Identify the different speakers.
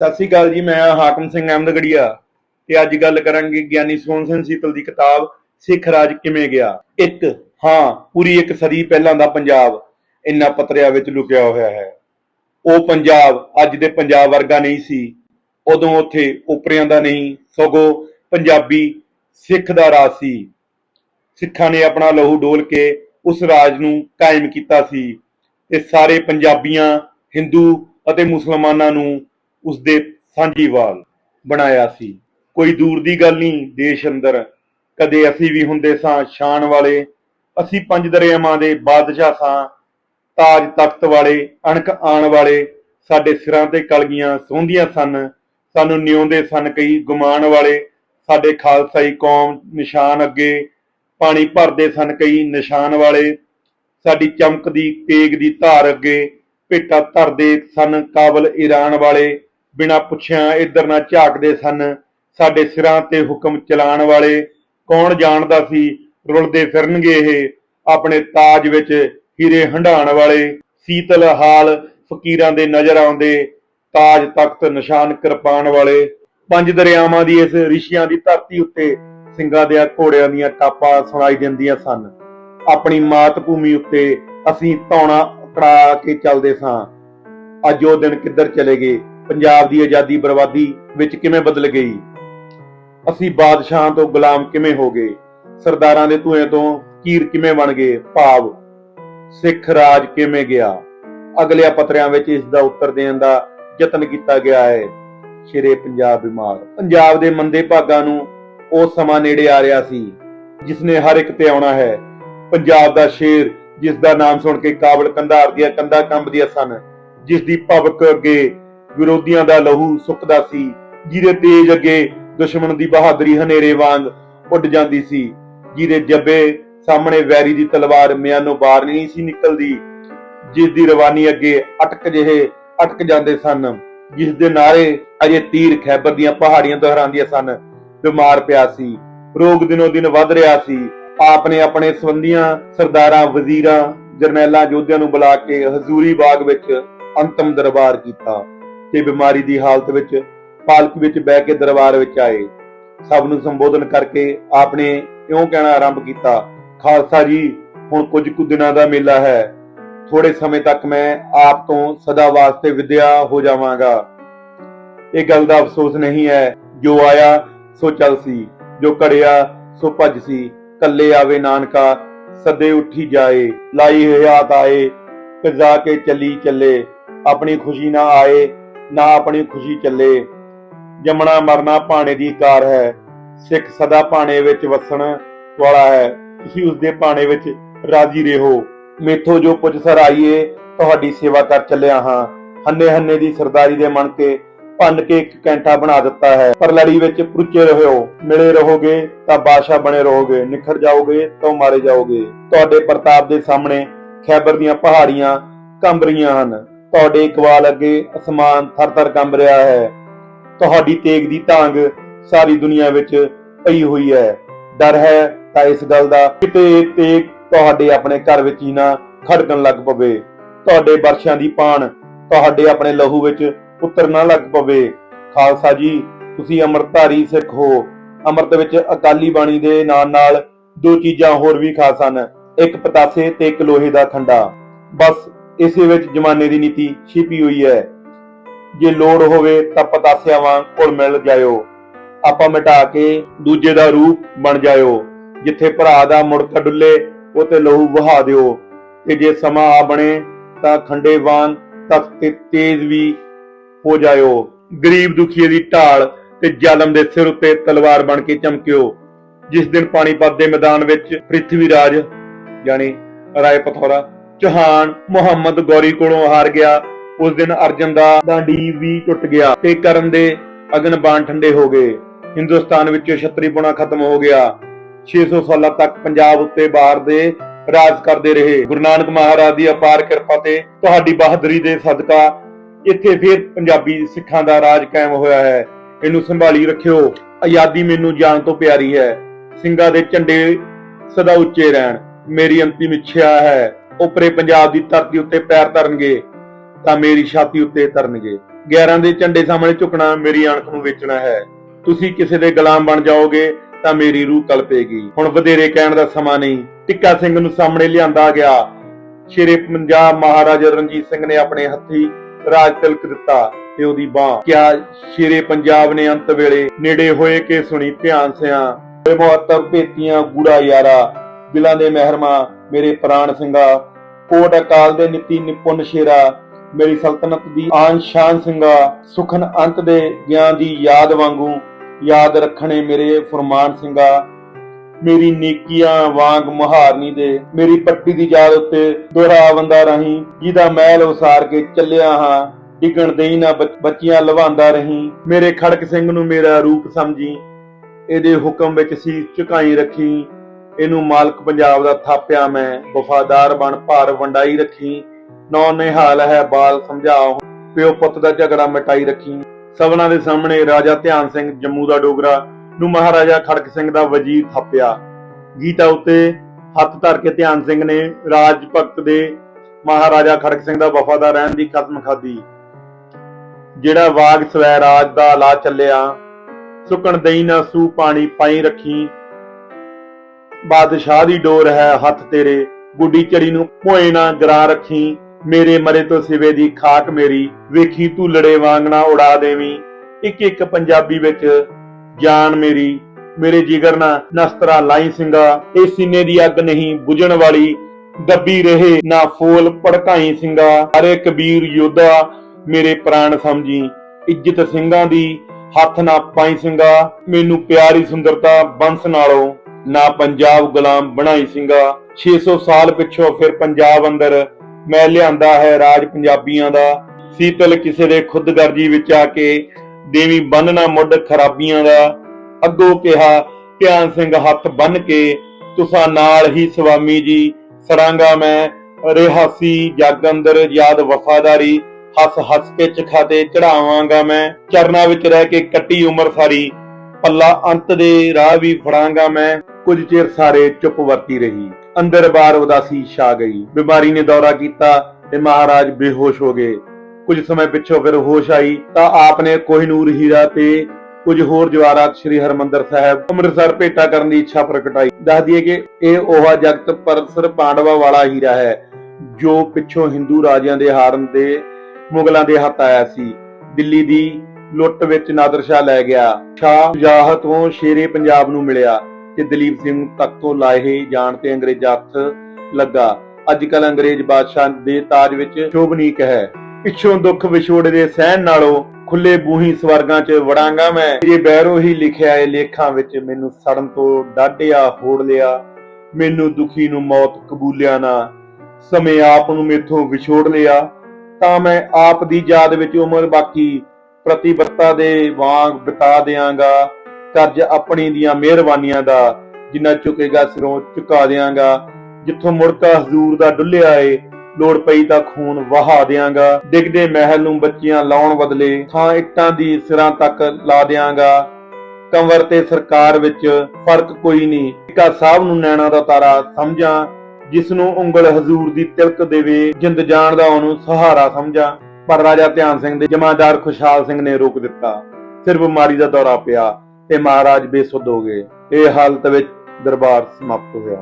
Speaker 1: ਸਤਿ ਸ੍ਰੀ ਅਕਾਲ ਜੀ, ਮੈਂ ਹਾਕਮ ਸਿੰਘ ਅਹਿਮਦਗੜੀਆ ਤੇ ਅੱਜ ਗੱਲ ਕਰਾਂਗੇ ਗਿਆਨੀ ਸੋਹਣ ਸਿੰਘ ਸੀਤਲ ਦੀ ਕਿਤਾਬ, ਸਿੱਖ ਰਾਜ ਕਿਵੇਂ ਗਿਆ? ਇੱਕ, ਹਾਂ, ਪੂਰੀ ਇੱਕ ਸਦੀ ਪਹਿਲਾਂ ਦਾ ਪੰਜਾਬ ਇੰਨਾ ਪਤਰਿਆਂ ਵਿੱਚ ਲੁਕਿਆ ਹੋਇਆ ਹੈ। ਉਹ ਪੰਜਾਬ ਅੱਜ ਦੇ ਪੰਜਾਬ ਵਰਗਾ ਨਹੀਂ ਸੀ। ਉਦੋਂ ਉੱਥੇ ਉਪਰਿਆਂ ਦਾ ਨਹੀਂ, ਸਗੋਂ ਪੰਜਾਬੀ ਸਿੱਖ ਦਾ ਰਾਜ ਸੀ। ਸਿੱਖਾਂ ਨੇ ਆਪਣਾ ਲਹੂ ਡੋਲ ਕੇ ਉਸ ਰਾਜ ਨੂੰ ਕਾਇਮ ਕੀਤਾ ਸੀ ਤੇ ਸਾਰੇ ਪੰਜਾਬੀਆਂ, ਹਿੰਦੂ ਅਤੇ ਮੁਸਲਮਾਨਾਂ ਨੂੰ ਉਸਦੇ ਸਾਂਝੀਵਾਲ ਬਣਾਇਆ ਸੀ। ਕੋਈ ਦੂਰ ਦੀ ਗੱਲ ਨਹੀਂ, ਦੇਸ਼ ਅੰਦਰ। ਕਦੇ ਅਸੀਂ ਵੀ ਹੁੰਦੇ ਸਾਂ ਸ਼ਾਨ ਵਾਲੇ, ਅਸੀਂ ਪੰਜ ਦਰਿਆਵਾਂ ਦੇ ਬਾਦਸ਼ਾਹ ਸਾਂ, ਤਾਜ ਤਖਤ ਵਾਲੇ, ਅਣਖ ਆਣ ਵਾਲੇ, ਸਾਡੇ ਸਿਰਾਂ ਤੇ ਕਲਗੀਆਂ ਸੋਹੰਦੀਆਂ ਸਨ, ਸਾਨੂੰ ਨਿਉਂਦੇ ਸਨ ਕਈ ਗੁਮਾਨ ਵਾਲੇ, ਸਾਡੇ ਖਾਲਸਾਈ ਕੌਮ ਨਿਸ਼ਾਨ ਅੱਗੇ ਪਾਣੀ ਭਰਦੇ ਸਨ ਕਈ ਨਿਸ਼ਾਨ ਵਾਲੇ, ਸਾਡੀ ਚਮਕਦੀ ਤੇਗ ਦੀ ਧਾਰ ਅੱਗੇ ਭੇਟਾ ਧਰਦੇ ਸਨ ਕਾਬਲ ਈਰਾਨ ਵਾਲੇ ਬਿਨਾਂ ਪੁੱਛਿਆ ਇੱਧਰ ਨਾ ਝਾਕਦੇ ਸਨ। ਸਾਡੇ ਸਿਰਾਂ ਤੇ ਹੁਕਮ ਚਲਾਉਣ ਵਾਲੇ ਕੌਣ ਜਾਣਦਾ ਸੀ? ਰੁਲਦੇ ਫਿਰਨਗੇ ਇਹ ਆਪਣੇ ਤਾਜ ਵਿੱਚ ਹੀਰੇ ਹੰਡਾਣ ਵਾਲੇ। ਸੀਤਲ ਹਾਲ ਫਕੀਰਾਂ ਦੇ ਨਜ਼ਰ ਆਉਂਦੇ, ਤਾਜ ਤਖਤ ਨਿਸ਼ਾਨ ਕਿਰਪਾਨ ਵਾਲੇ। ਪੰਜ ਦਰਿਆਵਾਂ ਦੀ ਇਸ ਰਿਸ਼ੀਆਂ ਦੀ ਧਰਤੀ ਉੱਤੇ ਸਿੰਘਾਂ ਦੇ ਘੋੜਿਆਂ ਦੀਆਂ ਟਾਪਾਂ ਸੁਣਾਈ ਦਿੰਦੀਆਂ ਸਨ। ਆਪਣੀ ਮਾਤ ਭੂਮੀ ਉੱਤੇ ਅਸੀਂ ਧੌਣਾ ਅਕੜਾ ਕੇ ਚੱਲਦੇ ਸਾਂ। ਅੱਜ ਉਹ ਦਿਨ ਕਿੱਧਰ ਚਲੇ ਗਏ? ਪੰਜਾਬ ਦੀ ਆਜ਼ਾਦੀ ਬਰਬਾਦੀ ਵਿੱਚ ਕਿਵੇਂ ਬਦਲ ਗਈ? ਅਸੀਂ ਬਾਦਸ਼ਾਹਾਂ ਤੋਂ ਗੁਲਾਮ ਕਿਵੇਂ ਹੋ ਗਏ? ਸਰਦਾਰਾਂ ਦੇ ਧੂਏ ਤੋਂ ਕੀਰ ਕਿਵੇਂ ਬਣ ਗਏ? ਭਾਵ, ਸਿੱਖ ਰਾਜ ਕਿਵੇਂ ਗਿਆ? ਅਗਲੇ ਪੱਤਰਿਆਂ ਵਿੱਚ ਇਸ ਦਾ ਉੱਤਰ ਦੇਣ ਦਾ ਯਤਨ ਕੀਤਾ ਗਿਆ ਹੈ। ਸ਼ੇਰੇ ਪੰਜਾਬ ਬਿਮਾਰ। ਪੰਜਾਬ ਦੇ ਮੰਦੇ ਭਾਗਾਂ ਨੂੰ ਉਹ ਸਮਾਂ ਨੇੜੇ ਆ ਰਿਹਾ ਸੀ ਜਿਸ ਨੇ ਹਰ ਇੱਕ ਤੇ ਆਉਣਾ ਹੈ। ਪੰਜਾਬ ਦਾ ਸ਼ੇਰ, ਜਿਸ ਦਾ ਨਾਮ ਸੁਣ ਕੇ ਕਾਬਲ ਕੰਧਾਰ ਦੀਆਂ ਕੰਧਾਂ ਕੰਬਦੀਆਂ ਸਨ, ਜਿਸ ਦੀ ਭਵਕ ਅੱਗੇ ਵਿਰੋਧੀਆਂ ਦਾ ਲਹੂ ਸੁੱਕਦਾ ਸੀ, ਜਿਹਦੇ ਤੇਜ ਅੱਗੇ ਦੁਸ਼ਮਣ ਦੀ ਬਹਾਦਰੀ ਹਨੇਰੇ ਵਾਂਗ ਉੱਡ ਜਾਂਦੀ ਸੀ, ਜਿਹਦੇ ਜੱਬੇ ਸਾਹਮਣੇ ਵੈਰੀ ਦੀ ਤਲਵਾਰ ਮਿਆਨੋਂ ਬਾਹਰ ਨਹੀਂ ਸੀ ਨਿਕਲਦੀ ਜਿਸ ਦੀ ਰਵਾਨੀ ਅੱਗੇ ਅਟਕ ਜਿਹੇ ਅਟਕ ਜਾਂਦੇ ਸਨ ਜਿਸ ਦੇ ਨਾਰੇ ਅਜੇ ਤੀਰ ਖੈਬਰ ਦੀਆਂ ਪਹਾੜੀਆਂ ਦੁਹਰਾਉਂਦੀਆਂ ਸਨ, ਬਿਮਾਰ ਪਿਆ ਸੀ, ਰੋਗ ਦਿਨੋ ਦਿਨ ਵੱਧ ਰਿਹਾ ਸੀ, ਆਪ ਆਪਣੇ ਸੰਬੰਧੀਆਂ ਸਰਦਾਰਾਂ, ਵਜ਼ੀਰਾਂ, ਜਰਨੈਲਾਂ, ਯੋਧਿਆਂ ਨੂੰ ਬੁਲਾ ਕੇ ਹਜ਼ੂਰੀ ਬਾਗ ਵਿੱਚ ਅੰਤਮ ਦਰਬਾਰ ਕੀਤਾ। ਤੇ ਬਿਮਾਰੀ ਦੀ ਹਾਲਤ ਵਿੱਚ ਪਾਲਕ ਵਿੱਚ ਬਹਿ ਕੇ ਦਰਬਾਰ ਵਿੱਚ ਆਏ। ਸਭ ਨੂੰ ਸੰਬੋਧਨ ਕਰਕੇ ਆਪਨੇ ਇਉਂ ਕਹਿਣਾ ਆਰੰਭ ਕੀਤਾ, ਖਾਲਸਾ ਜੀ, ਹੁਣ ਕੁਝ ਕੁ ਦਿਨਾਂ ਦਾ ਮੇਲਾ ਹੈ। ਥੋੜੇ ਸਮੇਂ ਤੱਕ ਮੈਂ ਆਪ ਤੋਂ ਸਦਾ ਵਾਸਤੇ ਵਿਦਿਆ ਹੋ ਜਾਵਾਂਗਾ। ਇਹ ਗੱਲ ਦਾ ਅਫਸੋਸ ਨਹੀਂ ਹੈ। ਜੋ ਆਇਆ, ਸੋ ਚੱਲ ਸੀ। ਜੋ ਘੜਿਆ, ਸੋ ਭੱਜ ਸੀ। ਕੱਲੇ ਆਵੇ ਨਾਨਕਾ, ਸਦੇ ਉੱਠੀ ਜਾਏ। ਲਾਈ ਹਯਾਤ ਆਏ ਕਜ਼ਾ ਕੇ ਚੱਲੀ ਚੱਲੇ। ਆਪਣੀ ਖੁਸ਼ੀ ਨਾ ਆਏ ਨਾ ਆਪਣੀ ਖੁਸ਼ੀ ਚੱਲੇ। ਜੰਮਣਾ ਮਰਨਾ ਭਾਣੇ ਦੀ ਕਾਰ ਹੈ। ਸਿੱਖ ਸਦਾ ਭਾਣੇ ਵਿੱਚ ਵਸਣ ਵਾਲਾ ਹੈ। ਤੁਸੀਂ ਉਸ ਦੇ ਭਾਣੇ ਵਿੱਚ ਰਾਜ਼ੀ ਰਹੋ। ਮੇਥੋਂ ਜੋ ਪੁੱਜ ਸਰ ਆਈਏ, ਤੁਹਾਡੀ ਸੇਵਾ ਕਰ ਚੱਲਿਆ ਹਾਂ। ਹੰਨੇ ਹੰਨੇ ਦੀ ਸਰਦਾਰੀ ਦੇ ਮਨ ਕੇ ਭੰਨ ਕੇ ਇੱਕ ਕੈਂਠਾ ਬਣਾ ਦਿੱਤਾ ਹੈ। ਪਰ ਲੜੀ ਵਿੱਚ ਪੁੱਚੇ ਰਹੋ। ਮਿਲੇ ਰਹੋਗੇ ਤਾਂ ਬਾਦਸ਼ਾਹ ਬਣੇ ਰਹੋਗੇ। ਨਿਖਰ ਜਾਓਗੇ ਤਾਂ ਮਾਰੇ ਜਾਓਗੇ। ਤੁਹਾਡੇ ਪ੍ਰਤਾਪ ਦੇ ਸਾਹਮਣੇ ਖੈਬਰ ਦੀਆਂ ਪਹਾੜੀਆਂ ਕੰਬ ਰਹੀਆਂ ਹਨ। ਤੁਹਾਡੇ ਇਕਵਾਲ ਅੱਗੇ ਅਸਮਾਨ ਥਰ-ਥਰ ਕੰਬ ਰਿਹਾ ਹੈ। ਤੁਹਾਡੀ ਤੇਗ ਦੀ ਤਾਂਗ ਸਾਰੀ ਦੁਨੀਆ ਵਿੱਚ ਪਈ ਹੋਈ ਹੈ। ਡਰ ਹੈ ਤਾਂ ਇਸ ਗੱਲ ਦਾ ਕਿਤੇ ਤੇਗ ਤੁਹਾਡੇ ਆਪਣੇ ਘਰ ਵਿੱਚ ਹੀ ਨਾ ਖੜਕਣ ਲੱਗ ਪਵੇ। ਤੁਹਾਡੇ ਵਰਸ਼ਾਂ ਦੀ ਪਾਣ ਤੁਹਾਡੇ ਆਪਣੇ ਲਹੂ ਵਿੱਚ ਉਤਰ ਨਾ ਲੱਗ ਪਵੇ। ਖਾਲਸਾ ਜੀ, ਤੁਸੀਂ ਅੰਮ੍ਰਿਤਧਾਰੀ ਸਿੱਖ ਹੋ। ਅੰਮ੍ਰਿਤ ਵਿੱਚ ਅਕਾਲੀ ਬਾਣੀ ਦੇ ਨਾਲ ਨਾਲ ਦੋ ਚੀਜ਼ਾਂ ਹੋਰ ਵੀ ਖਾਸ ਹਨ। ਇੱਕ ਪਤਾਸੇ ਤੇ ਇੱਕ ਲੋਹੇ ਦਾ ਖੰਡਾ। ਬਸ ਇਸੇ ਵਿੱਚ ਜਮਾਨੇ ਦੀ ਨੀਤੀ ਛਿਪੀ ਹੋਈ ਹੈ। ਜੇ ਲੋੜ ਹੋਵੇ ਤਾਂ ਪਤਾਸਿਆਂ ਵਾਂਗ ਘੁਲ ਮਿਲ ਜਾਇਓ। ਆਪਾਂ ਮਿਟਾ ਕੇ ਦੂਜੇ ਦਾ ਰੂਪ ਬਣ ਜਾਇਓ। ਜਿੱਥੇ ਭਰਾ ਦਾ ਮੁੜਕ ਡੁੱਲੇ ਉਤੇ ਲਹੂ ਵਹਾ ਦਿਓ। ਤੇ ਜੇ ਸਮਾਂ ਆ ਬਣੇ ਤਾਂ ਖੰਡੇ ਵਾਂਗ ਤਖਤ ਤੇ ਤੇਜ਼ ਵੀ ਹੋ ਜਾਇਓ। ਗਰੀਬ ਦੁਖੀਏ ਦੀ ਢਾਲ ਤੇ ਜ਼ਾਲਮ ਦੇ ਸਿਰ ਉੱਤੇ ਤਲਵਾਰ ਬਣ ਕੇ ਚਮਕਿਓ। ਜਿਸ ਦਿਨ ਪਾਣੀਪਤ ਦੇ ਮੈਦਾਨ ਵਿੱਚ ਪ੍ਰਿਥਵੀ ਰਾਜ ਯਾਨੀ ਰਾਏ ਪਥੌਰਾ ਚੌਹਾਨ ਮੁਹੰਮਦ ਗੌਰੀ ਕੋਲੋਂ ਹਾਰ ਗਿਆ। ਉਸ ਦਿਨ ਅਰਜਨ ਦਾ ਡਾਂਡੀ ਵੀ ਟੁੱਟ ਗਿਆ ਤੇ ਕਰਨ ਦੇ ਅਗਨ ਠੰਡੇ ਹੋ ਗਏ। ਹਿੰਦੁਸਤਾਨ ਵਿੱਚ ਛਤਰੀਪੁਣਾ ਖਤਮ ਹੋ ਗਿਆ। 600 ਸਾਲਾਂ ਤੱਕ ਪੰਜਾਬ ਉੱਤੇ ਬਾਹਰ ਦੇ ਰਾਜ ਕਰਦੇ ਰਹੇ। ਗੁਰੂ ਨਾਨਕ ਮਹਾਰਾਜ ਦੀ ਅਪਾਰ ਕਿਰਪਾ ਤੇ ਤੁਹਾਡੀ ਬਹਾਦਰੀ ਦੇ ਸਦਕਾ ਇੱਥੇ ਫਿਰ ਪੰਜਾਬੀ ਸਿੱਖਾਂ ਦਾ ਰਾਜ ਕਾਇਮ ਹੋਇਆ ਹੈ। ਇਹਨੂੰ ਸੰਭਾਲੀ ਰੱਖਿਓ। ਆਜ਼ਾਦੀ ਮੈਨੂੰ ਜਾਨ ਤੋਂ ਪਿਆਰੀ ਹੈ। ਸਿੰਘਾਂ ਦੇ ਝੰਡੇ ਸਦਾ ਉੱਚੇ ਰਹਿਣ। ਮੇਰੀ ਅੰਤਿਮ ਇੱਛਾ ਹੈ। ਉਪਰੇ ਪੰਜਾਬ ਦੀ ਧਰਤੀ ਉੱਤੇ ਪੈਰ ਧਰਨਗੇ, ਤਾਂ ਮੇਰੀ ਛਾਤੀ ਉੱਤੇ ਤਰਨਗੇ 11 ਦੇ ਝੰਡੇ ਸਾਹਮਣੇ ਝੁਕਣਾ ਮੇਰੀ ਅਣਖ ਨੂੰ ਵੇਚਣਾ ਹੈ। ਤੁਸੀਂ ਕਿਸੇ ਦੇ ਗੁਲਾਮ ਬਣ ਜਾਓਗੇ, ਤਾਂ ਮੇਰੀ ਰੂਹ ਕਲਪੇਗੀ। ਹੁਣ ਵਧੇਰੇ ਕਹਿਣ ਦਾ ਸਮਾਂ ਨਹੀਂ। ਟਿੱਕਾ ਸਿੰਘ ਨੂੰ ਸਾਹਮਣੇ ਲਿਆਂਦਾ ਗਿਆ। ਸ਼ੇਰੇ ਪੰਜਾਬ ਮਹਾਰਾਜਾ ਰਣਜੀਤ ਸਿੰਘ ਨੇ ਆਪਣੇ ਹੱਥੀ ਰਾਜ ਤਿਲਕ ਦਿੱਤਾ ਤੇ ਉਹਦੀ ਬਾਹ ਕਿਆ ਸ਼ੇਰੇ ਪੰਜਾਬ ਨੇ ਅੰਤ ਵੇਲੇ ਨੇੜੇ ਹੋਏ ਕੇ ਸੁਣੀ ਧਿਆਨ ਸਿਆਂ। ਏ ਭੇਤੀਆਂ ਗੂੜਾ ਯਾਰਾ। ਬਿਲਾਂ ਦੇ ਮਹਿਰਮਾ, ਮੇਰੇ ਪ੍ਰਾਣ ਸਿੰਘਾ, ਕੋਟ ਅਕਾਲ ਦੇ ਨੀਤੀ ਨਿਪੁੰਨ ਸ਼ੇਰਾ, ਮੇਰੀ ਸਲਤਨਤ ਦੀ ਆਨ ਸ਼ਾਨ ਸਿੰਘਾ, ਸੁਖਨ ਅੰਤ ਦੇ ਗਿਆਨ ਦੀ ਯਾਦ ਵਾਂਗੂ ਯਾਦ ਰੱਖਣੇ ਮੇਰੇ ਫਰਮਾਨ ਸਿੰਘਾ। ਮੇਰੀ ਨੇਕੀਆਂ ਵਾਂਗ ਮੁਹਾਰਨੀ ਦੇ, ਮੇਰੀ ਪੱਟੀ ਦੀ ਯਾਦ ਉੱਤੇ ਦੋਹਰਾ ਬੰਦਾ ਰਹੀਂ, ਜਿਹਦਾ ਮਹਿਲ ਉਸਾਰ ਕੇ ਚੱਲਿਆ ਹਾਂ, ਡਿੱਗਣ ਦੇਈ ਨਾ ਬੱਚੀਆਂ ਲਵਾਂਦਾ ਰਹੀ। ਮੇਰੇ ਖੜਕ ਸਿੰਘ ਨੂੰ ਮੇਰਾ ਰੂਪ ਸਮਝੀ, ਇਹਦੇ ਹੁਕਮ ਵਿੱਚ ਸੀ ਝੁਕਾਈ ਰੱਖੀ ਇਹਨੂੰ ਮਾਲਕ ਪੰਜਾਬ ਦਾ ਥਾਪਿਆ ਮੈਂ, ਵਫਾਦਾਰ ਬਣ, ਭਾਰ ਵੰਡਾਈ ਰੱਖੀ। ਨੌ ਨਿਹਾਲ ਹੈ ਬਾਲ ਸਮਝਾਓ। ਪਿਓ ਪੁੱਤ ਦਾ ਝਗੜਾ ਮਿਟਾਈ ਰੱਖੀ। ਸਭਨਾਂ ਦੇ ਸਾਹਮਣੇ ਰਾਜਾ ਧਿਆਨ ਸਿੰਘ, ਜੰਮੂ ਦਾ ਡੋਗਰਾ, ਨੂੰ ਮਹਾਰਾਜਾ ਖੜਕ ਸਿੰਘ ਦਾ ਵਜ਼ੀਰ ਥਾਪਿਆ। ਗੀਤਾ ਉੱਤੇ ਹੱਥ ਧਰ ਕੇ ਧਿਆਨ ਸਿੰਘ ਨੇ ਰਾਜ ਭਗਤ ਦੇ ਮਹਾਰਾਜਾ ਖੜਕ ਸਿੰਘ ਦਾ ਵਫਾਦਾਰ ਰਹਿਣ ਦੀ ਕਸਮ ਖਾਧੀ। ਜਿਹੜਾ ਵਾਗ ਸਵੈ ਰਾਜ ਦਾ ਲਾ ਚੱਲਿਆ, ਸੁਕਣ ਦਈ ਨਾ ਸੂ ਪਾਣੀ ਪਾਈ ਰੱਖੀ। ਬਾਦਸ਼ਾਹ ਦੀ ਡੋਰ ਹੈ ਹੱਥ ਤੇਰੇ, ਗੁੱਡੀ ਚੜੀ ਨੂੰ ਭੋਏ ਨਾ ਗਰਾ ਰੱਖੀ। ਮੇਰੇ ਮਰੇ ਤੋਂ ਸਿਵੇ ਦੀ ਖਾਕ ਮੇਰੀ, ਵੇਖੀ ਤੂੰ ਲੜੇ ਵਾਂਗਣਾ ਉਡਾ ਦੇਵੀਂ। ਇੱਕ ਇੱਕ ਪੰਜਾਬੀ ਵਿੱਚ ਜਾਨ ਮੇਰੀ, ਮੇਰੇ ਜਿਗਰ ਨਾ ਨਸਤਰਾ ਲਾਈ ਸਿੰਘਾ। ਇਹ ਸੀਨੇ ਦੀ ਅੱਗ ਨਹੀਂ ਬੁਝਣ ਵਾਲੀ, ਦੱਬੀ ਰਹੇ ਨਾ ਫੋਲ ਭੜਕਾਈ ਸਿੰਘਾ। ਹਰੇ ਕਬੀਰ ਯੋਧਾ ਮੇਰੇ ਪ੍ਰਾਣ ਸਮਝੀ, ਇੱਜ਼ਤ ਸਿੰਘਾਂ ਦੀ ਹੱਥ ਨਾ ਪਾਈ ਸਿੰਘਾ। ਮੈਨੂੰ ਪਿਆਰੀ ਸੁੰਦਰਤਾ ਬੰਸ ਨਾਲੋਂ ਨਾ ਪੰਜਾਬ ਗੁਲਾਮ ਬਣਾਈ ਸਿੰਘਾ। 600 ਸਾਲ ਪਿੱਛੋਂ ਫਿਰ ਪੰਜਾਬ ਅੰਦਰ ਮੈਂ ਲਿਆਂਦਾ ਹੈ ਰਾਜ ਪੰਜਾਬੀਆਂ ਦਾ। ਸੀਤਲ ਕਿਸੇ ਦੇ ਖੁਦਗਰਜੀ ਵਿੱਚ ਆ ਕੇ ਦੇਵੀ ਬੰਨਣਾ ਮੁੱਢ ਖਰਾਬੀਆਂ ਦਾ। ਅੱਗੋਂ ਕਿਹਾ, ਧਿਆਨ ਸਿੰਘ ਹੱਥ ਬੰਨ ਕੇ ਤੁਸਾਂ ਨਾਲ ਹੀ ਸਵਾਮੀ ਜੀ। ਸਰਾਂਗਾ ਮੈਂ ਰਿਹਾਸੀ ਜੱਗ ਅੰਦਰ ਯਾਦ ਵਫਾਦਾਰੀ। ਹੱਸ ਹੱਸ ਕੇ ਚਖਾ ਤੇ ਚੜਾਵਾਂਗਾ ਮੈਂ। ਚਰਨਾਂ ਵਿੱਚ ਰਹਿ ਕੇ ਕੱਟੀ ਉਮਰ ਸਾਰੀ। ਪੱਲਾ ਅੰਤ ਦੇ ਰਾਹ ਵੀ ਫੜਾਂਗਾ ਮੈਂ। ਕੁਝ ਚਿਰ ਸਾਰੇ ਚੁੱਪ ਵਰਤੀ ਰਹੀ। ਅੰਦਰ ਬਾਰ ਉਦਾਸੀ ਛਾ ਗਈ। ਬਿਮਾਰੀ ਨੇ ਦੌਰਾ ਕੀਤਾ ਤੇ ਮਹਾਰਾਜ ਬੇਹੋਸ਼ ਹੋ ਗਏ। ਕੁਝ ਸਮੇਂ ਪਿੱਛੋਂ ਫਿਰ ਹੋਸ਼ ਆਈ ਤਾਂ ਆਪ ਨੇ ਕੋਹਿਨੂਰ ਹੀਰਾ ਤੇ ਕੁਝ ਹੋਰ ਜਵਾਹਰਾਤ ਸ੍ਰੀ ਹਰਮੰਦਰ ਸਾਹਿਬ ਅੰਮ੍ਰਿਤਸਰ ਭੇਟਾ ਕਰਨ ਦੀ ਇੱਛਾ ਪ੍ਰਗਟਾਈ। ਦੱਸ ਦਈਏ ਕਿ ਇਹ ਉਹ ਜਗਤ ਪਰਸਰ ਪਾਂਡਵਾ ਵਾਲਾ ਹੀਰਾ ਹੈ, ਜੋ ਪਿੱਛੋਂ ਹਿੰਦੂ ਰਾਜਿਆਂ ਦੇ ਹਾਰਨ ਤੇ ਮੁਗਲਾਂ ਦੇ ਹੱਥ ਆਇਆ ਸੀ। ਦਿੱਲੀ ਦੀ ਲੁੱਟ ਵਿੱਚ ਨਾਦਰ ਸ਼ਾਹ ਲੈ ਗਿਆ। ਸ਼ਾਹ ਸ਼ਾਹ ਤੋਂ ਸ਼ੇਰੇ ਪੰਜਾਬ ਨੂੰ ਮਿਲਿਆ। ਤੇ ਦਲੀਪ ਸਿੰਘ ਤੱਕ ਤੋਂ ਲਾਹੇ ਜਾਣ ਤੇ ਅੰਗਰੇਜ਼ਾਂ ਹੱਥ ਲੱਗਾ। ਅੱਜ ਕੱਲ ਅੰਗਰੇਜ਼ ਬਾਦਸ਼ਾਹ ਦੇ ਤਾਜ ਵਿੱਚ ਸ਼ੋਭਨੀਕ ਹੈ। ਪਿੱਛੋਂ ਦੁੱਖ ਵਿਛੋੜੇ ਦੇ ਸਹਿਣ ਨਾਲੋਂ ਖੁੱਲੇ ਬੂਹੀ ਸਵਰਗਾਂ 'ਚ ਵੜਾਂਗਾ ਮੈਂ। ਇਹ ਬੈਰੋ ਹੀ ਲਿਖਿਆ ਏ ਲੇਖਾਂ ਵਿੱਚ, ਮੈਨੂੰ ਸੜਨ ਤੋਂ ਡਾਢਿਆ ਹੋੜ ਲਿਆ। ਮੈਨੂੰ ਦੁਖੀ ਨੂੰ ਮੌਤ ਕਬੂਲਿਆ ਨਾ। ਸਮੇਂ ਆਪ ਨੂੰ ਮੇਥੋਂ ਵਿਛੋੜ ਲਿਆ। ਤਾਂ ਮੈਂ ਆਪ ਦੀ ਯਾਦ ਵਿੱਚ ਉਮਰ ਬਾਕੀ। ਪ੍ਰਤੀਬੱਤਾ ਦੇ ਵਾਂਗ ਬਿਤਾ ਦਿਆਂਗਾ। ਕਰਜ਼ ਆਪਣੀ ਦੀਆਂ ਮਿਹਰਬਾਨੀਆਂ ਦਾ ਜਿੰਨਾ ਚੁੱਕੇਗਾ ਸਿਰੋਂ ਚੁਕਾ ਦਿਆਂਗਾ। ਜਿੱਥੋਂ ਮੁੜਕਾ ਹਜ਼ੂਰ ਦਾ ਡੁੱਲਿਆ ਏ, ਲੋੜ ਪਈ ਤਾਂ ਖੂਨ ਵਹਾ ਦਿਆਂਗਾ। ਡਿੱਗਦੇ ਮਹਿਲ ਨੂੰ ਬੱਚੀਆਂ ਲਾਉਣ ਬਦਲੇ ਥਾਂ ਇੱਟਾਂ ਦੀ ਸਿਰਾਂ ਤੱਕ ਲਾ ਦਿਆਂਗਾ। ਕੰਵਰ ਤੇ ਸਰਕਾਰ ਵਿੱਚ ਫ਼ਰਕ ਕੋਈ ਨਹੀਂ। ਟਿੱਕਾ ਸਾਹਿਬ ਨੂੰ ਨੈਣਾ ਦਾ ਤਾਰਾ ਸਮਝਾਂ, ਜਿਸ ਨੂੰ ਉਂਗਲ ਹਜ਼ੂਰ ਦੀ ਤਿਲਕ ਦੇਵੇ, ਜਿੰਦ ਜਾਣ ਦਾ ਉਹਨੂੰ ਸਹਾਰਾ ਸਮਝਾਂ। ਪਰ ਰਾਜਾ ਧਿਆਨ ਸਿੰਘ ਦੇ ਜਮਾਦਾਰ ਖੁਸ਼ਹਾਲ ਸਿੰਘ ਨੇ ਰੋਕ ਦਿੱਤਾ। ਸਿਰ ਬਿਮਾਰੀ ਦਾ ਦੌਰਾ ਪਿਆ। ਤੇ ਮਹਾਰਾਜ ਬੇਸੁੱਧ ਹੋ ਗਏ। ਇਹ ਹਾਲਤ ਵਿੱਚ ਦਰਬਾਰ ਸਮਾਪਤ ਹੋਇਆ।